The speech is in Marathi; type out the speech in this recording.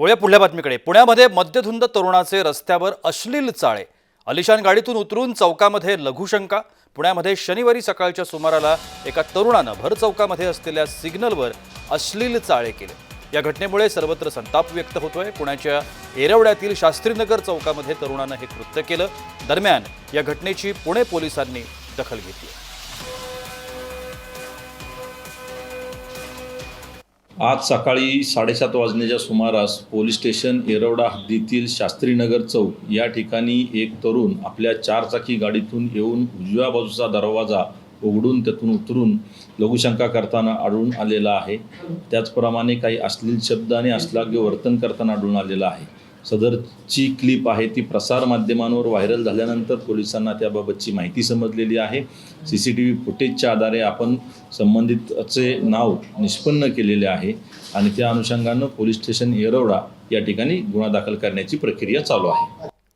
वळूया पुढल्या बातमीकडे. पुण्यामध्ये मद्यधुंद तरुणाचे रस्त्यावर अश्लील चाळे. अलिशान गाडीतून उतरून चौकामध्ये लघुशंका पुण्यामध्ये शनिवारी सकाळच्या सुमाराला एका तरुणानं भर चौकामध्ये असलेल्या सिग्नलवर अश्लील चाळे केले. या घटनेमुळे सर्वत्र संताप व्यक्त होतोय. पुण्याच्या एरवड्यातील शास्त्रीनगर चौकामध्ये तरुणानं हे कृत्य केलं. दरम्यान या घटनेची पुणे पोलिसांनी दखल घेतली आज सकाळी साडेसात वाजण्याच्या सुमारास पोलीस स्टेशन येरवडा हद्दीतील शास्त्रीनगर चौक या ठिकाणी एक तरुण आपल्या चारचाकी गाडीतून येऊन उजव्या बाजूचा दरवाजा उघडून त्यातून उतरून लघुशंका करताना आढळून आलेला आहे. त्याचप्रमाणे काही अश्लील शब्द आणि अश्लाघ्य वर्तन करताना आढळून आलेलं आहे. सदरची क्लिप आहे ती प्रसार माध्यमांवर व्हायरल झाल्यानंतर पोलिसांना त्याबाबतची माहिती समजलेली आहे. सी सी टी व्ही फुटेजच्या आधारे आपण संबंधितचे नाव निष्पन्न केलेले आहे आणि त्या अनुषंगानं पोलीस स्टेशन येरवडा या ठिकाणी गुन्हा दाखल करण्याची प्रक्रिया चालू आहे.